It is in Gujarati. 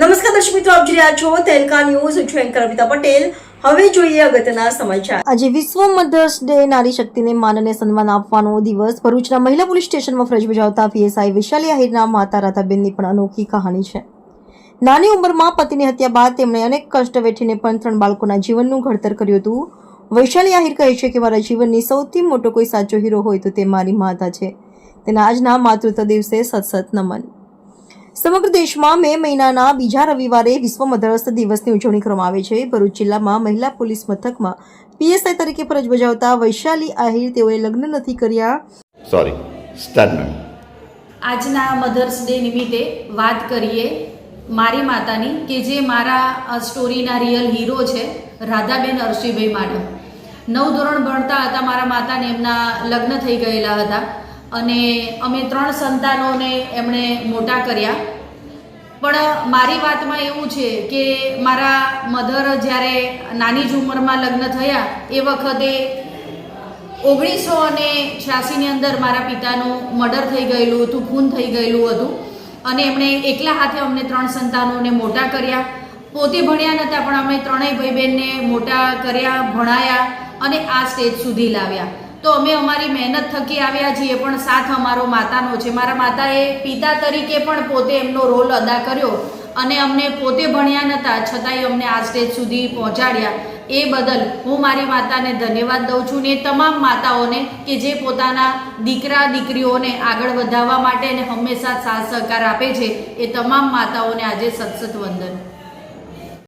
નમસ્કાર દર્શક મિત્રો, આપ જોઈ રહ્યા છો તેલકા ન્યૂઝ. છું એન્કર અમિતા પટેલ. હવે જોઈએ અગત્યના સમાચાર. આજે વિશ્વ મધર્સ ડે નારી શક્તિને માન અને સન્માન આપવાનો દિવસ. ભરૂચના મહિલા પોલીસ સ્ટેશનમાં ફરજ બજાવતા પીએસઆઈ વિશાલી આહિરના માતા રાધાબેનની પણ અનોખી કહાણી છે. નાની ઉંમરમાં પતિની હત્યા બાદ તેમણે અનેક કષ્ટ વેઠીને પણ ત્રણ બાળકોના જીવનનું ઘડતર કર્યું હતું. વૈશાલી આહિર કહે છે કે, મારા જીવનની સૌથી મોટો કોઈ સાચો હીરો હોય તો તે મારી માતા છે. તેના આજના માતૃત્વ દિવસે સતસત નમન. સમગ્ર દેશમાં મે મહિનાના બીજા રવિવારે વિશ્વ મધરસ દિવસની ઉજવણી કરવામાં આવે છે. ભરૂચ જિલ્લામાં મહિલા પોલીસ મથકમાં પીએસઆઈ તરીકે ફરજ બજાવતા વૈશાલી આહિર તેઓએ લગ્ન નથી કર્યા. સોરી સ્ટાર્ટ આજના મધર્સ ડે નિમિત્તે વાત કરીએ મારી માતાની કે જે મારા સ્ટોરીના રિયલ હીરો છે રાધાબેન અરશીભાઈ માડમ. નવ ધોરણ ભણતા હતા મારા માતાને એમના લગ્ન થઈ ગયેલા હતા. અને અમે ત્રણ સંતાનોને એમણે મોટા કર્યા. પણ મારી વાતમાં એવું છે કે મારા મધર જ્યારે નાની જ ઉંમરમાં લગ્ન થયા, એ વખતે ઓગણીસો અને છ્યાસીની અંદર મારા પિતાનું મર્ડર થઈ ગયેલું હતું, ખૂન થઈ ગયેલું હતું. અને એમણે એકલા હાથે અમને ત્રણ સંતાનોને મોટા કર્યા. પોતે ભણ્યા નહોતા, પણ અમે ત્રણેય ભાઈ બહેનને મોટા કર્યા, ભણાયા અને આ સ્ટેજ સુધી લાવ્યા. તો અમે અમારી મહેનત થકી આવ્યા છીએ, પણ સાથ અમારો માતાનો છે. મારા માતાએ પિતા તરીકે પણ પોતે એમનો રોલ અદા કર્યો અને અમને પોતે ભણ્યા નહોતા છતાંય અમને આ સ્ટેજ સુધી પહોંચાડ્યા. એ બદલ હું મારી માતાને ધન્યવાદ દઉં છું ને તમામ માતાઓને કે જે પોતાના દીકરા, દીકરીઓને આગળ વધારવા માટે અને હંમેશા સાથ સહકાર આપે છે, એ તમામ માતાઓને આજે સતસત વંદન.